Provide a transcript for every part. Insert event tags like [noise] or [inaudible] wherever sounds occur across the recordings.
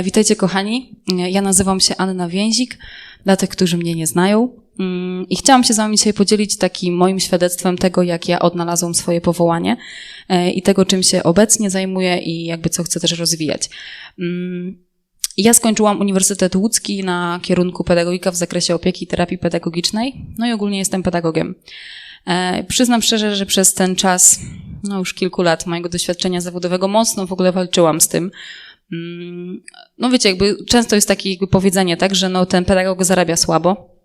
E, witajcie kochani, e, ja nazywam się Anna Więzik, dla tych, którzy mnie nie znają. Mm, I chciałam się z wami dzisiaj podzielić takim moim świadectwem tego, jak ja odnalazłam swoje powołanie e, i tego, czym się obecnie zajmuję i jakby co chcę też rozwijać. Mm, ja skończyłam Uniwersytet Łódzki na kierunku pedagogika w zakresie opieki i terapii pedagogicznej, no i ogólnie jestem pedagogiem. Przyznam szczerze, że przez ten czas, no już kilku lat mojego doświadczenia zawodowego mocno w ogóle walczyłam z tym, no wiecie, jakby często jest takie jakby powiedzenie, tak, że no ten pedagog zarabia słabo.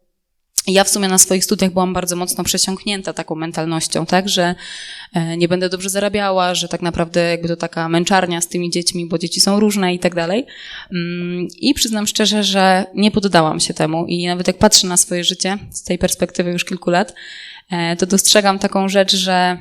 Ja w sumie na swoich studiach byłam bardzo mocno przesiąknięta taką mentalnością, tak, że e, nie będę dobrze zarabiała, że tak naprawdę jakby to taka męczarnia z tymi dziećmi, bo dzieci są różne i tak dalej. Mm, I przyznam szczerze, że nie poddałam się temu i nawet jak patrzę na swoje życie z tej perspektywy już kilku lat, e, to dostrzegam taką rzecz, że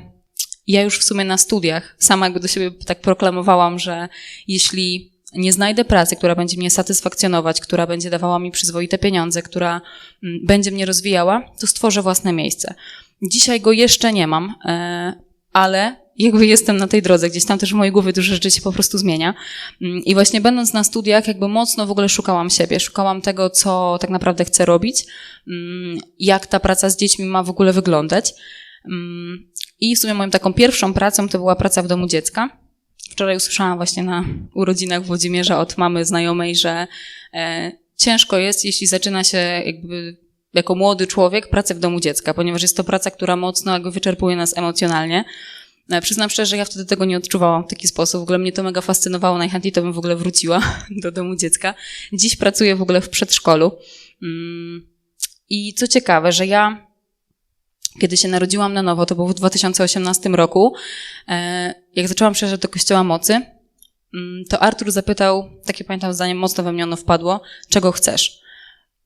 ja już w sumie na studiach sama jakby do siebie tak proklamowałam, że jeśli nie znajdę pracy, która będzie mnie satysfakcjonować, która będzie dawała mi przyzwoite pieniądze, która mm, będzie mnie rozwijała, to stworzę własne miejsce. Dzisiaj go jeszcze nie mam, e, ale jakby jestem na tej drodze, gdzieś tam też w mojej głowie dużo rzeczy się po prostu zmienia. Mm, I właśnie będąc na studiach, jakby mocno w ogóle szukałam siebie, szukałam tego, co tak naprawdę chcę robić, mm, jak ta praca z dziećmi ma w ogóle wyglądać. I w sumie moją taką pierwszą pracą to była praca w domu dziecka. Wczoraj usłyszałam właśnie na urodzinach Włodzimierza od mamy znajomej, że e, ciężko jest, jeśli zaczyna się jakby jako młody człowiek pracę w domu dziecka, ponieważ jest to praca, która mocno jakby wyczerpuje nas emocjonalnie. E, przyznam szczerze, że ja wtedy tego nie odczuwałam w taki sposób. W ogóle mnie to mega fascynowało. Najchętniej to bym w ogóle wróciła [laughs] do domu dziecka. Dziś pracuję w ogóle w przedszkolu. Mm, I co ciekawe, że ja kiedy się narodziłam na nowo, to było w 2018 roku, e, jak zaczęłam przejeżdżać do Kościoła Mocy, mm, to Artur zapytał, takie pamiętam zdanie mocno we mnie ono wpadło, czego chcesz?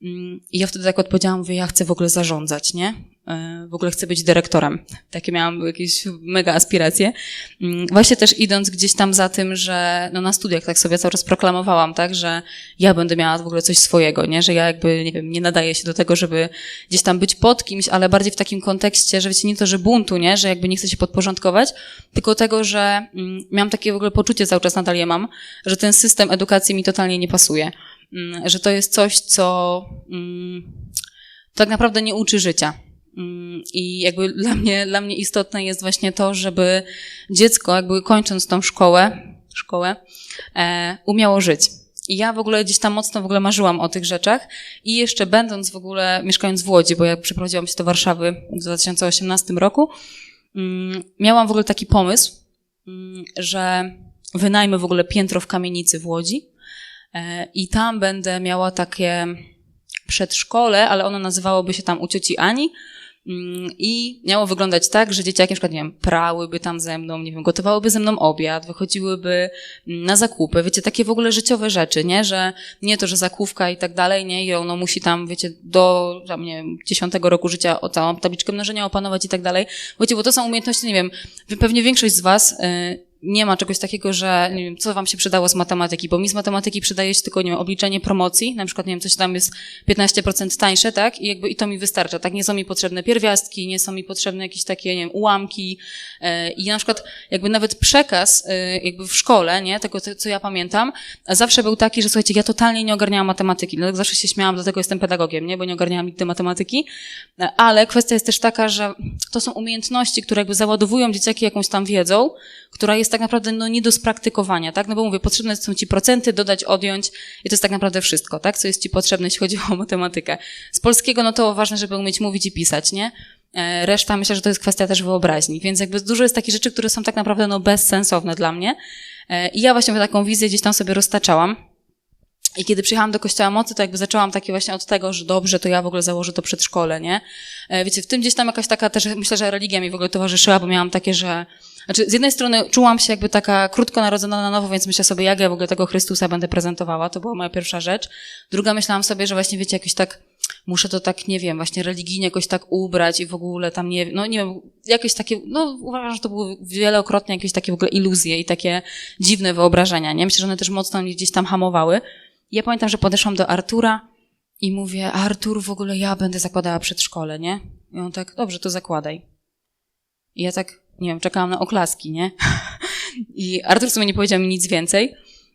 Mm, I ja wtedy tak odpowiedziałam, mówię, ja chcę w ogóle zarządzać, nie? E, w ogóle chcę być dyrektorem. Takie miałam jakieś mega aspiracje. Mm, właśnie też idąc gdzieś tam za tym, że no na studiach tak sobie cały czas proklamowałam, tak, że ja będę miała w ogóle coś swojego, nie? Że ja jakby, nie wiem, nie nadaję się do tego, żeby gdzieś tam być pod kimś, ale bardziej w takim kontekście, że wiecie, nie to, że buntu, nie? Że jakby nie chcę się podporządkować, tylko tego, że mm, miałam takie w ogóle poczucie cały czas nadal je mam, że ten system edukacji mi totalnie nie pasuje. Mm, że to jest coś, co mm, tak naprawdę nie uczy życia. Mm, I jakby [laughs] dla mnie, dla mnie istotne jest właśnie to, żeby dziecko, jakby kończąc tą szkołę, szkołę, e, umiało żyć. I ja w ogóle gdzieś tam mocno w ogóle marzyłam o tych rzeczach i jeszcze będąc w ogóle, mieszkając w Łodzi, bo jak przeprowadziłam się do Warszawy w 2018 roku, miałam w ogóle taki pomysł, że wynajmę w ogóle piętro w kamienicy w Łodzi I tam będę miała takie przedszkole, ale ono nazywałoby się tam u cioci Ani. Mm, I miało wyglądać tak, że dzieciaki na przykład, nie wiem, prałyby tam ze mną, nie wiem, gotowałyby ze mną obiad, wychodziłyby mm, na zakupy, wiecie, takie w ogóle życiowe rzeczy, nie, że nie to, że zakówka i tak dalej, nie, i ono musi tam, wiecie, do, tam, nie wiem, dziesiątego roku życia o całą tabliczkę mnożenia opanować i tak dalej. Wiecie, bo to są umiejętności, nie wiem, pewnie większość z was, yy, nie ma czegoś takiego, że nie wiem, co wam się przydało z matematyki, bo mi z matematyki przydaje się tylko, nie wiem, obliczenie promocji, na przykład, nie wiem, coś tam jest 15% tańsze, tak? I jakby i to mi wystarcza, tak? Nie są mi potrzebne pierwiastki, nie są mi potrzebne jakieś takie, nie wiem, ułamki yy, i na przykład jakby nawet przekaz yy, jakby w szkole, nie? Tego, co ja pamiętam, zawsze był taki, że słuchajcie, ja totalnie nie ogarniałam matematyki, dlatego zawsze się śmiałam, dlatego jestem pedagogiem, nie? Bo nie ogarniałam nigdy matematyki, ale kwestia jest też taka, że to są umiejętności, które jakby załadowują dzieciaki jakąś tam wiedzą, która jest tak naprawdę no, nie do spraktykowania, tak? No bo mówię, potrzebne są ci procenty, dodać, odjąć i to jest tak naprawdę wszystko, tak? Co jest ci potrzebne, jeśli chodzi o matematykę. Z polskiego, no to ważne, żeby umieć mówić i pisać, nie? E, reszta myślę, że to jest kwestia też wyobraźni, więc jakby dużo jest takich rzeczy, które są tak naprawdę no, bezsensowne dla mnie. E, I ja właśnie taką wizję gdzieś tam sobie roztaczałam. I kiedy przyjechałam do Kościoła Mocy, to jakby zaczęłam takie właśnie od tego, że dobrze, to ja w ogóle założę to przedszkole, nie? E, wiecie, w tym gdzieś tam jakaś taka też, myślę, że religia mi w ogóle towarzyszyła, bo miałam takie, że znaczy, z jednej strony czułam się jakby taka krótko narodzona na nowo, więc myślę sobie, jak ja w ogóle tego Chrystusa będę prezentowała. To była moja pierwsza rzecz. Druga myślałam sobie, że właśnie wiecie, jakoś tak muszę to tak, nie wiem, właśnie religijnie jakoś tak ubrać i w ogóle tam nie, no nie wiem, jakieś takie, no uważam, że to były wielokrotnie jakieś takie w ogóle iluzje i takie dziwne wyobrażenia, nie? Myślę, że one też mocno mnie gdzieś tam hamowały. Ja pamiętam, że podeszłam do Artura i mówię, Artur, w ogóle ja będę zakładała przedszkole, nie? I on tak, dobrze, to zakładaj. I ja tak, nie wiem, czekałam na oklaski, nie? [laughs] I Artur w sumie nie powiedział mi nic więcej.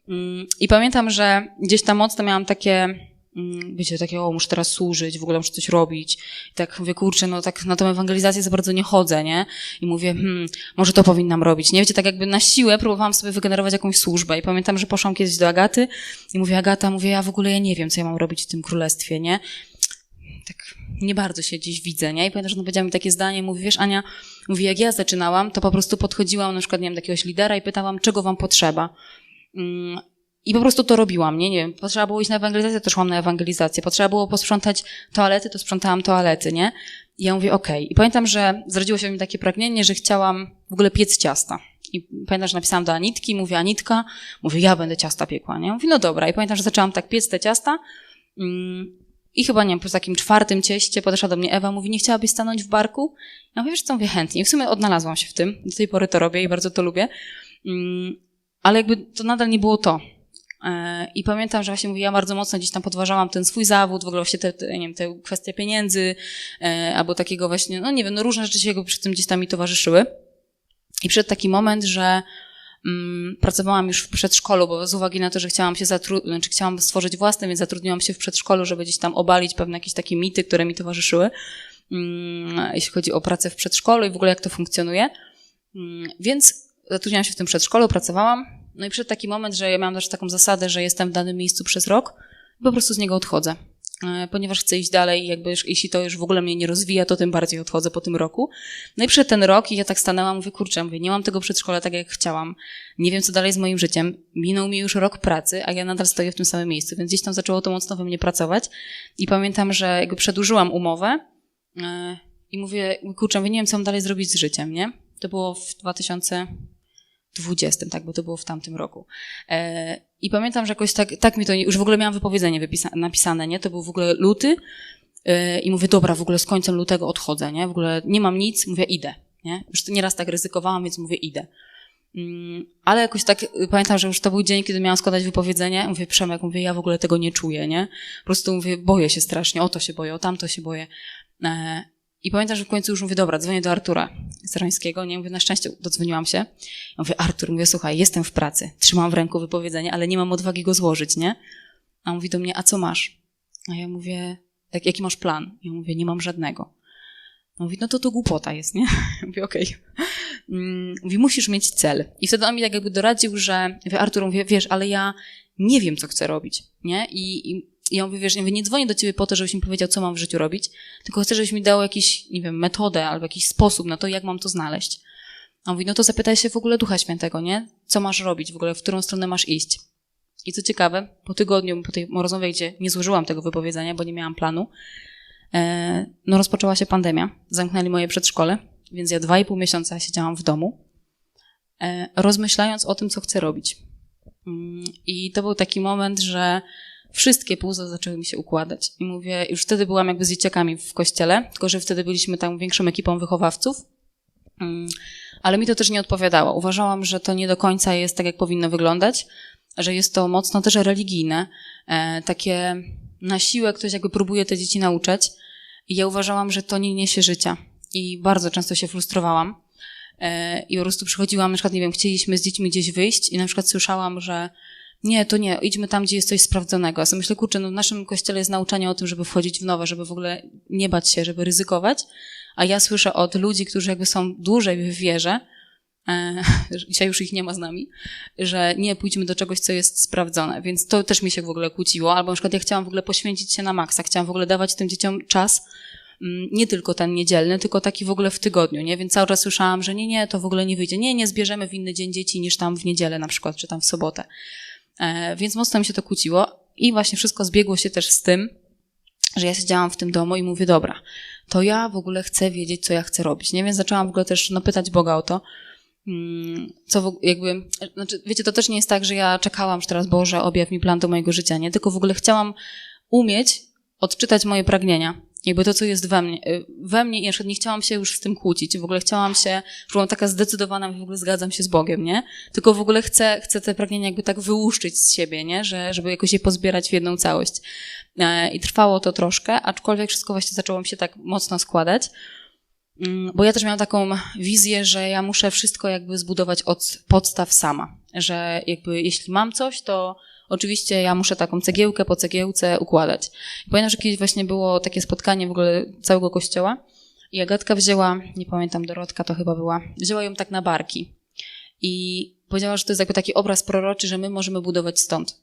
Mm, I pamiętam, że gdzieś tam mocno miałam takie, mm, wiecie, takie, o, muszę teraz służyć, w ogóle muszę coś robić. I tak mówię, kurczę, no tak na tą ewangelizację za bardzo nie chodzę, nie? I mówię, hmm, może to powinnam robić. Nie wiecie, tak jakby na siłę próbowałam sobie wygenerować jakąś służbę. I pamiętam, że poszłam kiedyś do Agaty i mówię, Agata, mówię, ja w ogóle ja nie wiem, co ja mam robić w tym królestwie, nie? Tak nie bardzo się gdzieś widzę, nie? I pamiętam, że powiedziała mi takie zdanie, mówi, wiesz, Ania, mówi, jak ja zaczynałam, to po prostu podchodziłam na przykład, nie wiem, do jakiegoś lidera i pytałam, czego wam potrzeba. Mm, I po prostu to robiłam, nie? Nie wiem, potrzeba było iść na ewangelizację, to szłam na ewangelizację. Potrzeba było posprzątać toalety, to sprzątałam toalety, nie? I ja mówię, okej. Okay. I pamiętam, że zrodziło się mi takie pragnienie, że chciałam w ogóle piec ciasta. I pamiętam, że napisałam do Anitki, mówię, Anitka, mówię, ja będę ciasta piekła, nie? Mówi, no dobra. I pamiętam, że zaczęłam tak piec te ciasta. I chyba, nie wiem, po takim czwartym cieście podeszła do mnie Ewa, mówi, nie chciałabyś stanąć w barku? Ja mówię, wiesz co, mówię, chętnie. W sumie odnalazłam się w tym. Do tej pory to robię i bardzo to lubię. Mm, ale jakby to nadal nie było to. E, I pamiętam, że właśnie mówię, ja bardzo mocno gdzieś tam podważałam ten swój zawód, w ogóle właśnie te, te, nie wiem, te kwestie pieniędzy, e, albo takiego właśnie, no nie wiem, no różne rzeczy się jakby przy tym gdzieś tam mi towarzyszyły. I przyszedł taki moment, że pracowałam już w przedszkolu, bo z uwagi na to, że chciałam się zatrudnić, znaczy chciałam stworzyć własne, więc zatrudniłam się w przedszkolu, żeby gdzieś tam obalić pewne jakieś takie mity, które mi towarzyszyły, mm, jeśli chodzi o pracę w przedszkolu i w ogóle jak to funkcjonuje. Mm, więc zatrudniałam się w tym przedszkolu, pracowałam. No i przyszedł taki moment, że ja miałam też taką zasadę, że jestem w danym miejscu przez rok i po prostu z niego odchodzę. E, ponieważ chcę iść dalej, jakby jeśli to już w ogóle mnie nie rozwija, to tym bardziej odchodzę po tym roku. No i przyszedł ten rok i ja tak stanęłam, mówię, kurczę, mówię, nie mam tego przedszkola tak jak chciałam. Nie wiem, co dalej z moim życiem. Minął mi już rok pracy, a ja nadal stoję w tym samym miejscu, więc gdzieś tam zaczęło to mocno we mnie pracować. I pamiętam, że jakby przedłużyłam umowę e, i mówię, kurczę, mówię, nie wiem, co mam dalej zrobić z życiem, nie? To było w 2000 20, tak, bo to było w tamtym roku. E, I pamiętam, że jakoś tak, tak mi to, już w ogóle miałam wypowiedzenie wypisa- napisane, nie? To był w ogóle luty e, i mówię, dobra, w ogóle z końcem lutego odchodzę, nie? W ogóle nie mam nic, mówię, idę, nie? Już nieraz tak ryzykowałam, więc mówię, idę. Mm, ale jakoś tak, pamiętam, że już to był dzień, kiedy miałam składać wypowiedzenie. Mówię, Przemek, mówię, ja w ogóle tego nie czuję, nie? Po prostu mówię, boję się strasznie, o to się boję, o tamto się boję. I pamiętam, że w końcu już mówię, dobra, dzwonię do Artura Zarańskiego, nie mówię, na szczęście dodzwoniłam się. Ja mówię, Artur, mówię, słuchaj, jestem w pracy, trzymam w ręku wypowiedzenie, ale nie mam odwagi go złożyć, nie? A on mówi do mnie, a co masz? A ja mówię, jak, jaki masz plan? Ja mówię, nie mam żadnego. On mówi, no to to głupota jest, nie? [laughs] Ja mówię, okej. Okay. Mm, mówi, musisz mieć cel. I wtedy on mi tak jakby doradził, że, mówię, Artur, mówię, wiesz, ale ja nie wiem, co chcę robić, nie? I, i i ja mówię, wiesz, nie, nie dzwonię do ciebie po to, żebyś mi powiedział, co mam w życiu robić, tylko chcę, żebyś mi dał jakiś, nie wiem, metodę albo jakiś sposób na to, jak mam to znaleźć. A on mówi, no to zapytaj się w ogóle Ducha Świętego, nie? Co masz robić w ogóle, w którą stronę masz iść. I co ciekawe, po tygodniu, po tej rozmowie, gdzie nie złożyłam tego wypowiedzenia, bo nie miałam planu, e, no rozpoczęła się pandemia. Zamknęli moje przedszkole, więc ja dwa i pół miesiąca siedziałam w domu, e, rozmyślając o tym, co chcę robić. Mm, I to był taki moment, że wszystkie puzzle zaczęły mi się układać. I mówię, już wtedy byłam jakby z dzieciakami w kościele, tylko że wtedy byliśmy tam większą ekipą wychowawców. Mm, ale mi to też nie odpowiadało. Uważałam, że to nie do końca jest tak, jak powinno wyglądać, że jest to mocno też religijne, e, takie na siłę ktoś jakby próbuje te dzieci nauczać. I ja uważałam, że to nie niesie życia. I bardzo często się frustrowałam. E, I po prostu przychodziłam, na przykład, nie wiem, chcieliśmy z dziećmi gdzieś wyjść i na przykład słyszałam, że nie, to nie, idźmy tam, gdzie jest coś sprawdzonego. Ja sobie myślę, kurczę, no w naszym kościele jest nauczanie o tym, żeby wchodzić w nowe, żeby w ogóle nie bać się, żeby ryzykować, a ja słyszę od ludzi, którzy jakby są dłużej w wierze, e, [laughs] dzisiaj już ich nie ma z nami, że nie, pójdźmy do czegoś, co jest sprawdzone, więc to też mi się w ogóle kłóciło, albo na przykład ja chciałam w ogóle poświęcić się na maksa, chciałam w ogóle dawać tym dzieciom czas, mm, nie tylko ten niedzielny, tylko taki w ogóle w tygodniu, nie? Więc cały czas słyszałam, że nie, nie, to w ogóle nie wyjdzie. Nie, nie zbierzemy w inny dzień dzieci niż tam w niedzielę na przykład, czy tam w sobotę. E, więc mocno mi się to kłóciło i właśnie wszystko zbiegło się też z tym, że ja siedziałam w tym domu i mówię, dobra, to ja w ogóle chcę wiedzieć, co ja chcę robić, nie? Więc zaczęłam w ogóle też no, pytać Boga o to, mm, co w, jakby, znaczy, wiecie, to też nie jest tak, że ja czekałam, że teraz Boże objaw mi plan do mojego życia, nie? Tylko w ogóle chciałam umieć odczytać moje pragnienia jakby to, co jest we mnie, y, we mnie i na przykład nie chciałam się już z tym kłócić, w ogóle chciałam się, że byłam taka zdecydowana, w ogóle zgadzam się z Bogiem, nie? Tylko w ogóle chcę, chcę te pragnienia jakby tak wyłuszczyć z siebie, nie? Że, żeby jakoś je pozbierać w jedną całość. E, I trwało to troszkę, aczkolwiek wszystko właśnie zaczęło mi się tak mocno składać. Mm, bo ja też miałam taką wizję, że ja muszę wszystko jakby zbudować od podstaw sama. Że jakby jeśli mam coś, to oczywiście ja muszę taką cegiełkę po cegiełce układać. I pamiętam, że kiedyś właśnie było takie spotkanie w ogóle całego kościoła i Agatka wzięła, nie pamiętam, Dorotka to chyba była, wzięła ją tak na barki. I powiedziała, że to jest jakby taki obraz proroczy, że my możemy budować stąd.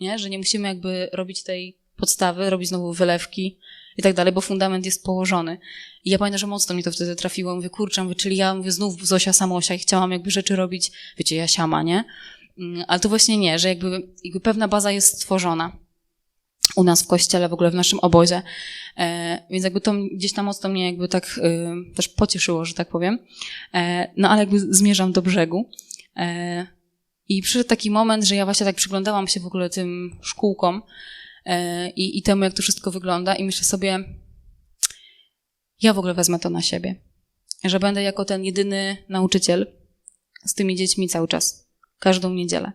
Nie? Że nie musimy jakby robić tej podstawy, robić znowu wylewki i tak dalej, bo fundament jest położony. I ja pamiętam, że mocno mi to wtedy trafiło. Mówię, kurczę, mówię, czyli ja mówię znów Zosia Samosia i chciałam jakby rzeczy robić, wiecie, ja siama, nie? Mm, ale to właśnie nie, że jakby, jakby pewna baza jest stworzona u nas w kościele, w ogóle w naszym obozie. E, więc jakby to gdzieś tam mocno mnie jakby tak e, też pocieszyło, że tak powiem. E, no ale jakby zmierzam do brzegu. E, I przyszedł taki moment, że ja właśnie tak przyglądałam się w ogóle tym szkółkom e, i, i temu, jak to wszystko wygląda i myślę sobie, ja w ogóle wezmę to na siebie. Że będę jako ten jedyny nauczyciel z tymi dziećmi cały czas, każdą niedzielę.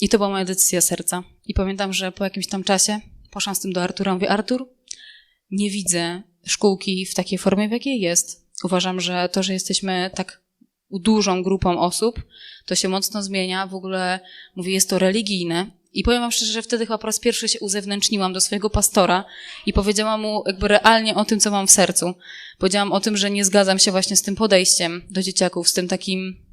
I to była moja decyzja serca. I pamiętam, że po jakimś tam czasie poszłam z tym do Artura. Mówię, Artur, nie widzę szkółki w takiej formie, w jakiej jest. Uważam, że to, że jesteśmy tak dużą grupą osób, to się mocno zmienia. W ogóle, mówię, jest to religijne. I powiem wam szczerze, że wtedy chyba po raz pierwszy się uzewnętrzniłam do swojego pastora i powiedziałam mu jakby realnie o tym, co mam w sercu. Powiedziałam o tym, że nie zgadzam się właśnie z tym podejściem do dzieciaków, z tym takim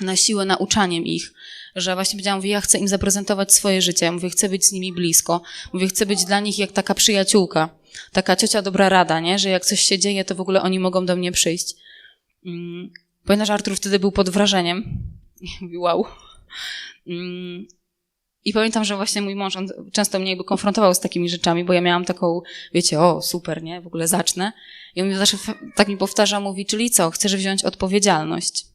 na siłę nauczaniem ich, że właśnie powiedziałam, mówię, ja chcę im zaprezentować swoje życie, mówię, chcę być z nimi blisko, mówię, chcę być dla nich jak taka przyjaciółka, taka ciocia dobra rada, nie, że jak coś się dzieje, to w ogóle oni mogą do mnie przyjść. Mm, pamiętam, że Artur wtedy był pod wrażeniem. [laughs] Mówi, wow. Mm, I pamiętam, że właśnie mój mąż, on często mnie jakby konfrontował z takimi rzeczami, bo ja miałam taką, wiecie, o, super, nie, w ogóle zacznę. I on mi zawsze tak mi powtarza, mówi, czyli co, chcesz wziąć odpowiedzialność.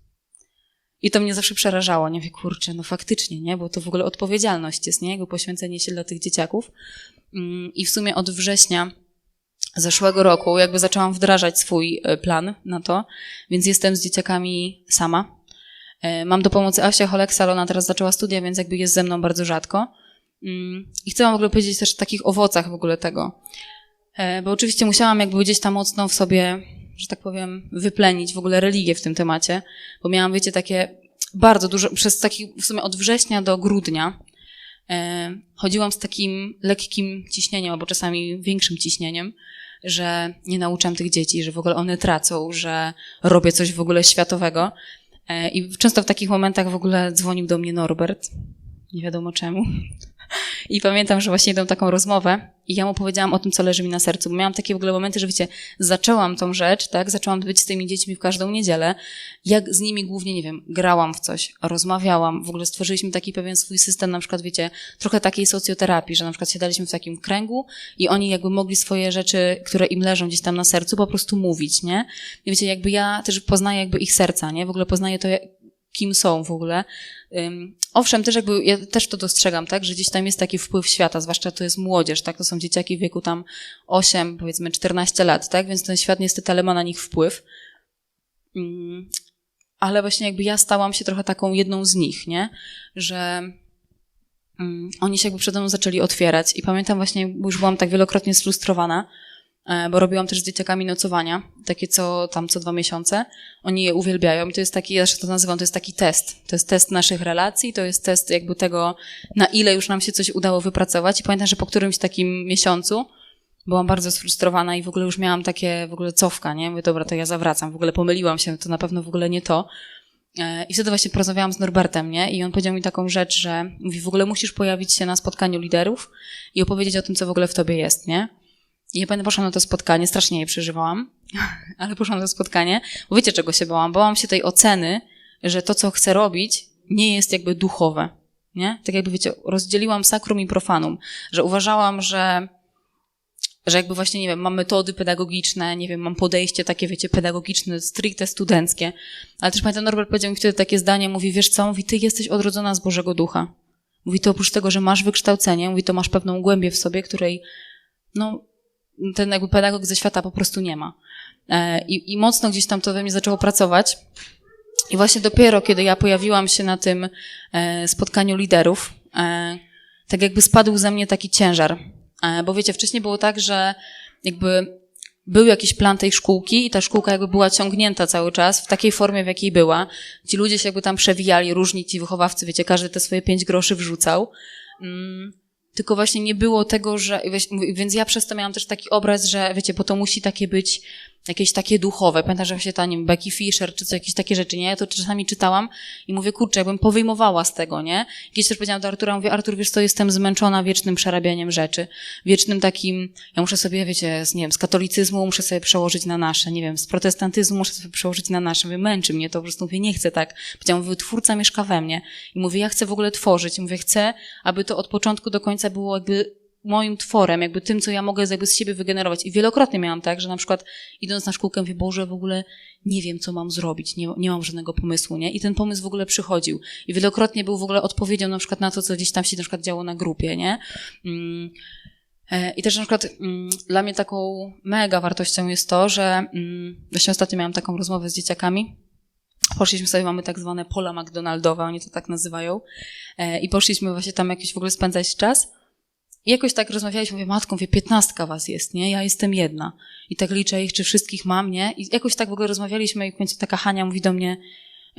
I to mnie zawsze przerażało. Nie wiem, kurczę, no faktycznie, nie? Bo to w ogóle odpowiedzialność jest, nie? Jego poświęcenie się dla tych dzieciaków. Mm, I w sumie od września zeszłego roku jakby zaczęłam wdrażać swój e, plan na to, więc jestem z dzieciakami sama. E, mam do pomocy Asia Holeksa, ona teraz zaczęła studia, więc jakby jest ze mną bardzo rzadko. Mm, I chcę wam w ogóle powiedzieć też o takich owocach w ogóle tego. E, bo oczywiście musiałam jakby gdzieś tam mocno w sobie że tak powiem, wyplenić w ogóle religię w tym temacie, bo miałam, wiecie, takie bardzo dużo, przez taki w sumie od września do grudnia e, chodziłam z takim lekkim ciśnieniem, albo czasami większym ciśnieniem, że nie nauczam tych dzieci, że w ogóle one tracą, że robię coś w ogóle światowego. E, I często w takich momentach w ogóle dzwonił do mnie Norbert, nie wiadomo czemu. I pamiętam, że właśnie idą taką rozmowę i ja mu powiedziałam o tym, co leży mi na sercu. Bo miałam takie w ogóle momenty, że wiecie, zaczęłam tą rzecz, tak? Zaczęłam być z tymi dziećmi w każdą niedzielę. Jak z nimi głównie, nie wiem, grałam w coś, rozmawiałam. W ogóle stworzyliśmy taki pewien swój system, na przykład, wiecie, trochę takiej socjoterapii, że na przykład siadaliśmy w takim kręgu i oni jakby mogli swoje rzeczy, które im leżą gdzieś tam na sercu, po prostu mówić, nie? I wiecie, jakby ja też poznaję jakby ich serca, nie? W ogóle poznaję to, kim są w ogóle. Owszem, też jakby, ja też to dostrzegam, tak, że gdzieś tam jest taki wpływ świata, zwłaszcza to jest młodzież, tak, to są dzieciaki w wieku tam 8, powiedzmy 14 lat, tak, więc ten świat niestety, ale ma na nich wpływ. Ale właśnie jakby ja stałam się trochę taką jedną z nich, nie, że oni się jakby przede mną zaczęli otwierać i pamiętam właśnie, bo już byłam tak wielokrotnie sfrustrowana, bo robiłam też z dzieciakami nocowania, takie co tam co dwa miesiące. Oni je uwielbiają i to jest taki, ja to nazywam, to jest taki test. To jest test naszych relacji, to jest test jakby tego, na ile już nam się coś udało wypracować. I pamiętam, że po którymś takim miesiącu byłam bardzo sfrustrowana i w ogóle już miałam takie w ogóle cofka, nie? Mówię, dobra, to ja zawracam, w ogóle pomyliłam się, to na pewno w ogóle nie to. E, I wtedy właśnie porozmawiałam z Norbertem, nie? I on powiedział mi taką rzecz, że mówi, w ogóle musisz pojawić się na spotkaniu liderów i opowiedzieć o tym, co w ogóle w tobie jest, nie? Ja pamiętam, poszłam na to spotkanie, strasznie je przeżywałam, [laughs] ale poszłam na to spotkanie, bo wiecie czego się bałam? Bałam się tej oceny, że to, co chcę robić, nie jest jakby duchowe, nie? Tak jakby, wiecie, rozdzieliłam sakrum i profanum, że uważałam, że że jakby właśnie, nie wiem, mam metody pedagogiczne, nie wiem, mam podejście takie, wiecie, pedagogiczne, stricte studenckie. Ale też pamiętam, Norbert powiedział mi wtedy takie zdanie, mówi, wiesz co, mówi, ty jesteś odrodzona z Bożego Ducha. Mówi, to oprócz tego, że masz wykształcenie, mówi, to masz pewną głębię w sobie, której, no, ten jakby pedagog ze świata po prostu nie ma. E, I, I mocno gdzieś tam to we mnie zaczęło pracować. I właśnie dopiero, kiedy ja pojawiłam się na tym e, spotkaniu liderów, e, tak jakby spadł ze mnie taki ciężar. Bo wiecie, wcześniej było tak, że jakby był jakiś plan tej szkółki i ta szkółka jakby była ciągnięta cały czas w takiej formie, w jakiej była. Ci ludzie się jakby tam przewijali, różni ci wychowawcy, wiecie, każdy te swoje pięć groszy wrzucał. Mm, tylko właśnie nie było tego, że, więc ja przez to miałam też taki obraz, że wiecie, bo to musi takie być jakieś takie duchowe. Pamiętam, że właśnie ta, nie wiem, Becky Fisher, czy co, jakieś takie rzeczy, nie? Ja to czasami czytałam i mówię, kurczę, jakbym powyjmowała z tego, nie? Kiedyś też powiedziałam do Artura, mówię, Artur, wiesz co, jestem zmęczona wiecznym przerabianiem rzeczy. Wiecznym takim, ja muszę sobie, wiecie, z, nie wiem, z katolicyzmu muszę sobie przełożyć na nasze, nie wiem, z protestantyzmu muszę sobie przełożyć na nasze. Mówię, męczy mnie to, po prostu mówię, nie chcę tak. Powiedziałam, mówię, twórca mieszka we mnie. I mówię, ja chcę w ogóle tworzyć. Mówię, chcę, aby to od początku do końca było jakby moim tworem, jakby tym, co ja mogę jakby z siebie wygenerować. I wielokrotnie miałam tak, że na przykład idąc na szkółkę mówię, Boże, w ogóle nie wiem, co mam zrobić, nie, nie mam żadnego pomysłu, nie? I ten pomysł w ogóle przychodził. I wielokrotnie był w ogóle odpowiedzią na przykład na to, co gdzieś tam się na przykład działo na grupie, nie? Mm. E, I też na przykład mm, dla mnie taką mega wartością jest to, że mm, właśnie ostatnio miałam taką rozmowę z dzieciakami. Poszliśmy sobie, mamy tak zwane pola McDonaldowe, oni to tak nazywają. E, I poszliśmy właśnie tam jakiś w ogóle spędzać czas. I jakoś tak rozmawialiśmy, mówię, matką, mówię, piętnastka was jest, nie? Ja jestem jedna. I tak liczę ich, czy wszystkich mam, nie? I jakoś tak w ogóle rozmawialiśmy i w końcu taka Hania mówi do mnie,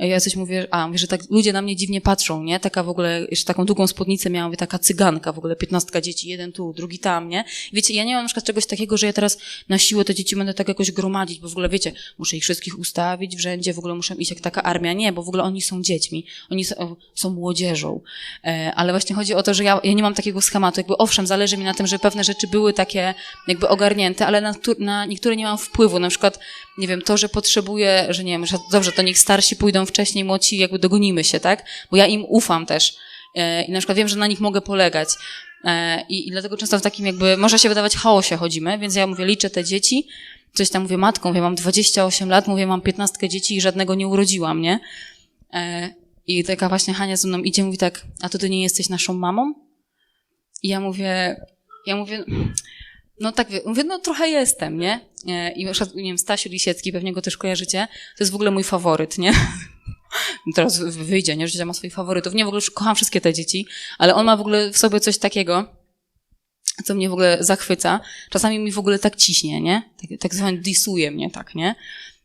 ja coś mówię, a mówię, że tak ludzie na mnie dziwnie patrzą, nie? Taka w ogóle, jeszcze taką długą spódnicę miałam, mówię, taka cyganka w ogóle, piętnastka dzieci, jeden tu, drugi tam, nie? Wiecie, ja nie mam na przykład czegoś takiego, że ja teraz na siłę te dzieci będę tak jakoś gromadzić, bo w ogóle wiecie, muszę ich wszystkich ustawić w rzędzie, w ogóle muszę iść jak taka armia. Nie, bo w ogóle oni są dziećmi, oni są, są młodzieżą. E, ale właśnie chodzi o to, że ja, ja nie mam takiego schematu, jakby owszem, zależy mi na tym, że pewne rzeczy były takie jakby ogarnięte, ale na, na niektóre nie mam wpływu. Na przykład, nie wiem, to, że potrzebuję, że nie wiem, że dobrze, to niech starsi pójdą wcześniej, młodsi jakby dogonimy się, tak? Bo ja im ufam też. E, I na przykład wiem, że na nich mogę polegać. E, I, I dlatego często w takim jakby, może się wydawać chaosie chodzimy, więc ja mówię, liczę te dzieci, coś tam mówię matką, mówię, mam 28 lat, mówię, mam 15 dzieci i żadnego nie urodziłam, nie? E, I taka właśnie Hania ze mną idzie, mówi tak, a to ty nie jesteś naszą mamą? I ja mówię, ja mówię, no tak, mówię, no trochę jestem, nie? I na przykład, nie wiem, Stasiu Lisiecki, pewnie go też kojarzycie, to jest w ogóle mój faworyt, nie? [laughs] teraz wyjdzie, nie? Że ma swoich faworytów. Nie, w ogóle kocham wszystkie te dzieci, ale on ma w ogóle w sobie coś takiego, co mnie w ogóle zachwyca. Czasami mi w ogóle tak ciśnie, nie? Tak, tak zwane disuje mnie, tak, nie?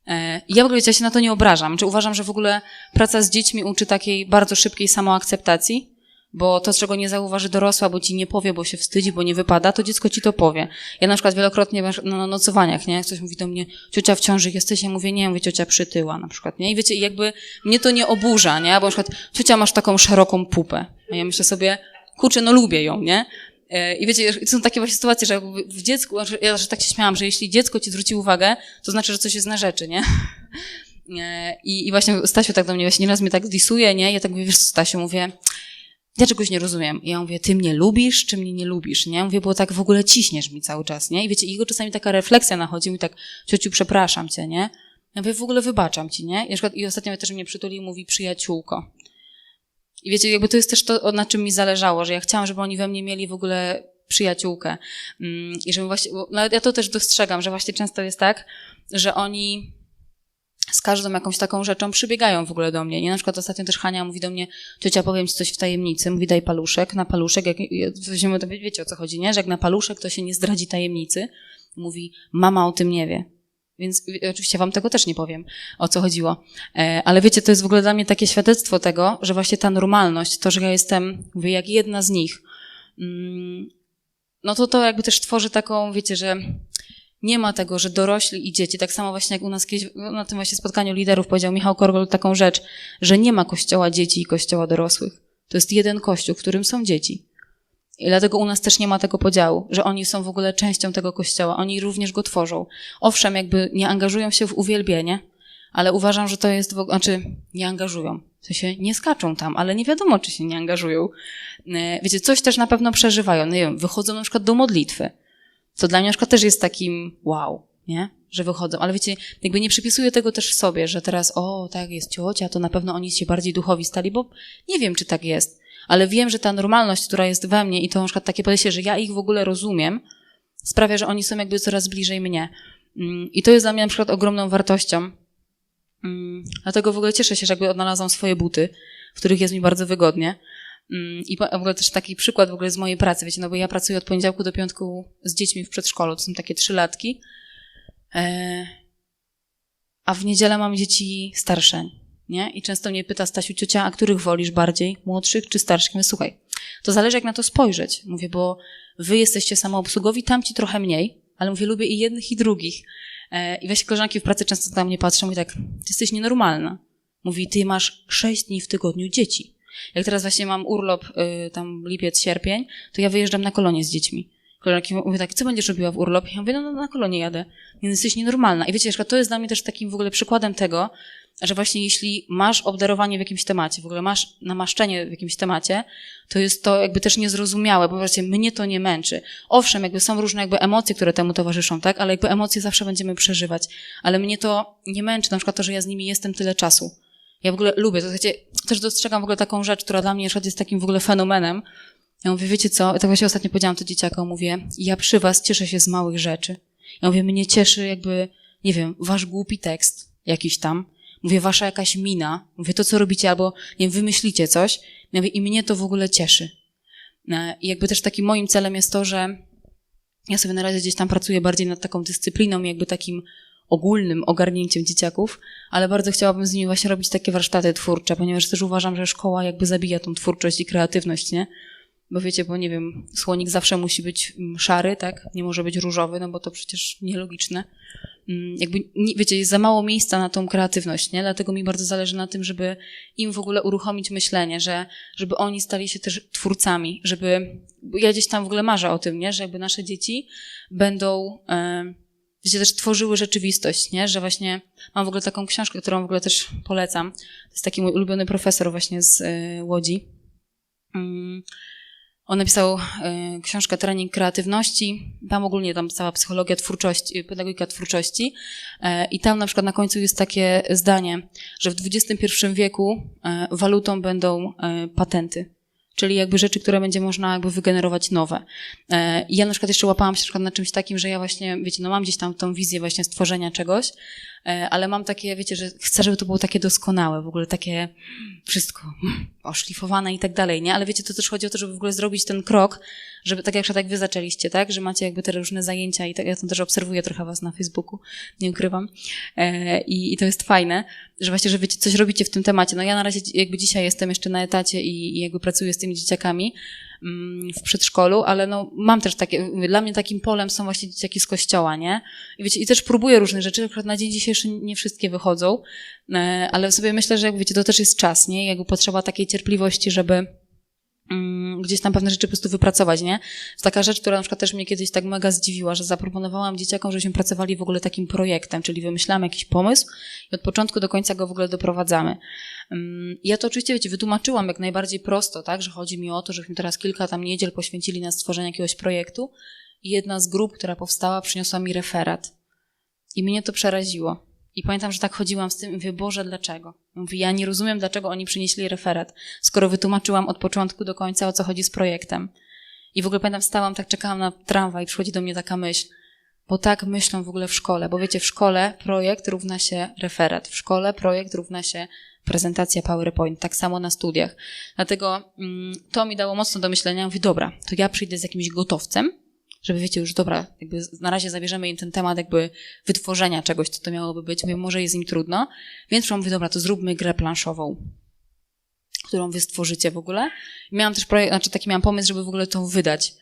E, ja w ogóle ja się na to nie obrażam. Czy uważam, że w ogóle praca z dziećmi uczy takiej bardzo szybkiej samoakceptacji? Bo to, czego nie zauważy dorosła, bo ci nie powie, bo się wstydzi, bo nie wypada, to dziecko ci to powie. Ja na przykład wielokrotnie na nocowaniach, nie? Jak ktoś mówi do mnie, ciocia w ciąży jesteś, ja mówię, nie, mówię, ciocia przytyła na przykład, nie? I wiecie, jakby mnie to nie oburza, nie? Bo na przykład, ciocia masz taką szeroką pupę. A ja myślę sobie, kurczę, no lubię ją, nie? E, I wiecie, są takie właśnie sytuacje, że w dziecku, ja że tak się śmiałam, że jeśli dziecko ci zwróci uwagę, to znaczy, że coś jest na rzeczy, nie? [laughs] E, I, i właśnie Stasiu tak do mnie właśnie nieraz mnie tak disuje, nie? Ja tak mówię, wiesz Stasiu, mówię, ja czegoś nie rozumiem. I ja mówię, ty mnie lubisz, czy mnie nie lubisz, nie? Mówię, bo tak w ogóle ciśniesz mi cały czas, nie? I wiecie, jego czasami taka refleksja nachodzi, i tak, ciociu, przepraszam cię, nie? Ja mówię, w ogóle wybaczam ci, nie? I, na przykład, i ostatnio też mnie przytulił, mówi przyjaciółko. I wiecie, jakby to jest też to, na czym mi zależało, że ja chciałam, żeby oni we mnie mieli w ogóle przyjaciółkę. Mm, I żeby właśnie, no ja to też dostrzegam, że właśnie często jest tak, że oni z każdą jakąś taką rzeczą przybiegają w ogóle do mnie. Nie? Na przykład ostatnio też Hania mówi do mnie, ciocia, powiem ci coś w tajemnicy, mówi daj paluszek, na paluszek, jak weźmiemy to, wiecie o co chodzi, nie? Że jak na paluszek to się nie zdradzi tajemnicy. Mówi, mama o tym nie wie. Więc oczywiście wam tego też nie powiem, o co chodziło. E, ale wiecie, to jest w ogóle dla mnie takie świadectwo tego, że właśnie ta normalność, to, że ja jestem, mówię, jak jedna z nich, mm, no to to jakby też tworzy taką, wiecie, że nie ma tego, że dorośli i dzieci, tak samo właśnie jak u nas kiedyś, na tym właśnie spotkaniu liderów powiedział Michał Korgol taką rzecz, że nie ma kościoła dzieci i kościoła dorosłych. To jest jeden kościół, w którym są dzieci. I dlatego u nas też nie ma tego podziału, że oni są w ogóle częścią tego kościoła, oni również go tworzą. Owszem, jakby nie angażują się w uwielbienie, ale uważam, że to jest, w znaczy nie angażują, w sensie nie skaczą tam, ale nie wiadomo, czy się nie angażują. E, wiecie, coś też na pewno przeżywają, nie wiem, wychodzą na przykład do modlitwy co dla mnie na przykład też jest takim wow, nie? Że wychodzą. Ale wiecie, jakby nie przypisuję tego też sobie, że teraz, o, tak, jest ciocia, to na pewno oni się bardziej duchowi stali, bo nie wiem, czy tak jest. Ale wiem, że ta normalność, która jest we mnie i to na przykład takie podejście, że ja ich w ogóle rozumiem, sprawia, że oni są jakby coraz bliżej mnie. Mm, I to jest dla mnie na przykład ogromną wartością. Mm, dlatego w ogóle cieszę się, że jakby odnalazłam swoje buty, w których jest mi bardzo wygodnie. Mm, I w ogóle też taki przykład w ogóle z mojej pracy, wiecie, no bo ja pracuję od poniedziałku do piątku z dziećmi w przedszkolu, to są takie trzylatki. E, a w niedzielę mam dzieci starsze, nie? I często mnie pyta Stasiu, ciocia, a których wolisz bardziej? Młodszych czy starszych? Mówię, słuchaj, to zależy jak na to spojrzeć. Mówię, bo wy jesteście samoobsługowi, tamci trochę mniej, ale mówię, lubię i jednych, i drugich. E, I weź koleżanki w pracy często na mnie patrzą i tak, ty jesteś nienormalna. Mówi, ty masz sześć dni w tygodniu dzieci. Jak teraz właśnie mam urlop, y, tam lipiec, sierpień, to ja wyjeżdżam na kolonie z dziećmi. Koleżanki mówią tak, co będziesz robiła w urlop? Ja mówię, no, no na kolonie jadę. Więc jesteś nienormalna. I wiecie, to jest dla mnie też takim w ogóle przykładem tego, że właśnie jeśli masz obdarowanie w jakimś temacie, w ogóle masz namaszczenie w jakimś temacie, to jest to jakby też niezrozumiałe, bo właśnie mnie to nie męczy. Owszem, jakby są różne jakby emocje, które temu towarzyszą, tak? Ale jakby emocje zawsze będziemy przeżywać. Ale mnie to nie męczy, na przykład to, że ja z nimi jestem tyle czasu. Ja w ogóle lubię, to znaczy, też dostrzegam w ogóle taką rzecz, która dla mnie jest takim w ogóle fenomenem. Ja mówię, wiecie co, tak właśnie ostatnio powiedziałam to dzieciakom, mówię, ja przy was cieszę się z małych rzeczy. Ja mówię, mnie cieszy jakby, nie wiem, wasz głupi tekst jakiś tam, mówię, wasza jakaś mina, mówię, to co robicie, albo, nie wiem, wymyślicie coś, ja mówię, i mnie to w ogóle cieszy. E, I jakby też takim moim celem jest to, że ja sobie na razie gdzieś tam pracuję bardziej nad taką dyscypliną i jakby takim ogólnym ogarnięciem dzieciaków, ale bardzo chciałabym z nimi właśnie robić takie warsztaty twórcze, ponieważ też uważam, że szkoła jakby zabija tą twórczość i kreatywność, nie? Bo wiecie, bo nie wiem, słonik zawsze musi być mm, szary, tak? Nie może być różowy, no bo to przecież nielogiczne. Mm, jakby, wiecie, jest za mało miejsca na tą kreatywność, nie? Dlatego mi bardzo zależy na tym, żeby im w ogóle uruchomić myślenie, że, żeby oni stali się też twórcami, żeby, ja gdzieś tam w ogóle marzę o tym, nie? Że jakby nasze dzieci będą, e, wiecie, też tworzyły rzeczywistość, nie? Że właśnie mam w ogóle taką książkę, którą w ogóle też polecam. To jest taki mój ulubiony profesor właśnie z e, Łodzi. Mm, on napisał e, książkę Trening Kreatywności. Tam ogólnie tam cała psychologia twórczości, pedagogika twórczości. E, I tam na przykład na końcu jest takie zdanie, że w XXI wieku e, walutą będą e, patenty czyli jakby rzeczy, które będzie można jakby wygenerować nowe. E, I ja na przykład jeszcze łapałam się na, na czymś takim, że ja właśnie, wiecie, no mam gdzieś tam tą wizję właśnie stworzenia czegoś, e, ale mam takie, wiecie, że chcę, żeby to było takie doskonałe, w ogóle takie wszystko oszlifowane i tak dalej, nie? Ale wiecie, to też chodzi o to, żeby w ogóle zrobić ten krok, żeby tak jak, tak wy zaczęliście, tak? Że macie jakby te różne zajęcia i tak, ja tam też obserwuję trochę was na Facebooku, nie ukrywam. E, i, I to jest fajne, że właśnie, że wiecie, coś robicie w tym temacie. No ja na razie jakby dzisiaj jestem jeszcze na etacie i, i jakby pracuję z tymi dzieciakami w przedszkolu, ale no mam też takie, dla mnie takim polem są właśnie dzieciaki z kościoła, nie? I wiecie, i też próbuję różne rzeczy, akurat na dzień dzisiejszy nie wszystkie wychodzą, e, ale sobie myślę, że jak wiecie, to też jest czas, nie? Jakby potrzeba takiej cierpliwości, żeby Mm, gdzieś tam pewne rzeczy po prostu wypracować, nie? To taka rzecz, która na przykład też mnie kiedyś tak mega zdziwiła, że zaproponowałam dzieciakom, żebyśmy pracowali w ogóle takim projektem, czyli wymyślamy jakiś pomysł i od początku do końca go w ogóle doprowadzamy. Mm, ja to oczywiście, wiecie, wytłumaczyłam jak najbardziej prosto, tak, że chodzi mi o to, żebyśmy teraz kilka tam niedziel poświęcili na stworzenie jakiegoś projektu i jedna z grup, która powstała, przyniosła mi referat. I mnie to przeraziło. I pamiętam, że tak chodziłam z tym i mówię, Boże, dlaczego? Mówię, ja nie rozumiem, dlaczego oni przynieśli referat, skoro wytłumaczyłam od początku do końca, o co chodzi z projektem. I w ogóle pamiętam, stałam, tak czekałam na tramwaj i przychodzi do mnie taka myśl, bo tak myślą w ogóle w szkole, bo wiecie, w szkole projekt równa się referat, w szkole projekt równa się prezentacja PowerPoint, tak samo na studiach. Dlatego mm, to mi dało mocno do myślenia. Mówię, dobra, to ja przyjdę z jakimś gotowcem, żeby wiecie, już dobra, jakby na razie zabierzemy im ten temat jakby wytworzenia czegoś, co to miałoby być, mówię, może jest im trudno, więc mówię, dobra, to zróbmy grę planszową, którą wy stworzycie w ogóle. Miałam też projekt, znaczy taki miałam pomysł, żeby w ogóle to wydać.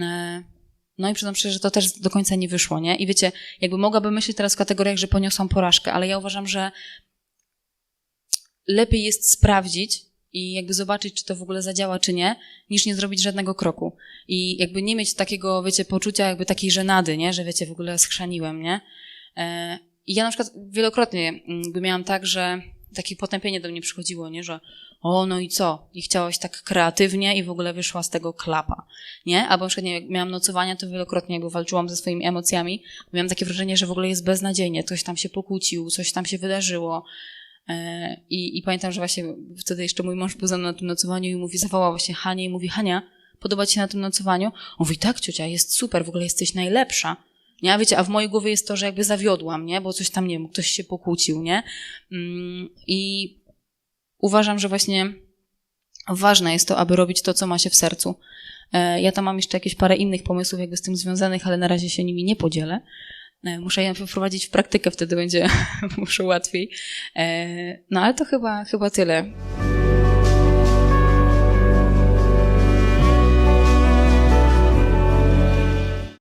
E, no i przyznam szczerze, że to też do końca nie wyszło, nie? I wiecie, jakby mogłabym myśleć teraz w kategoriach, że poniosłam porażkę, ale ja uważam, że lepiej jest sprawdzić, i jakby zobaczyć, czy to w ogóle zadziała, czy nie, niż nie zrobić żadnego kroku. I jakby nie mieć takiego, wiecie, poczucia jakby takiej żenady, nie, że wiecie, w ogóle schrzaniłem, nie. E, I ja na przykład wielokrotnie mm, by miałam tak, że takie potępienie do mnie przychodziło, nie, że o, no i co? I chciałaś tak kreatywnie i w ogóle wyszła z tego klapa, nie? Albo na przykład, nie, jak miałam nocowania, to wielokrotnie jakby walczyłam ze swoimi emocjami, miałam takie wrażenie, że w ogóle jest beznadziejnie, ktoś tam się pokłócił, coś tam się wydarzyło, I, I pamiętam, że właśnie wtedy jeszcze mój mąż był ze mną na tym nocowaniu i mówi, zawołał właśnie Hanie i mówi, Hania, podoba ci się na tym nocowaniu? On mówi, tak ciocia, jest super, w ogóle jesteś najlepsza. Nie, a wiecie, a w mojej głowie jest to, że jakby zawiodłam, nie, bo coś tam, nie wiem, ktoś się pokłócił, nie. Mm, I uważam, że właśnie ważne jest to, aby robić to, co ma się w sercu. E, ja tam mam jeszcze jakieś parę innych pomysłów jakby z tym związanych, ale na razie się nimi nie podzielę. E, Muszę je wprowadzić w praktykę, wtedy będzie [laughs] muszę łatwiej. E, No ale to chyba, chyba tyle.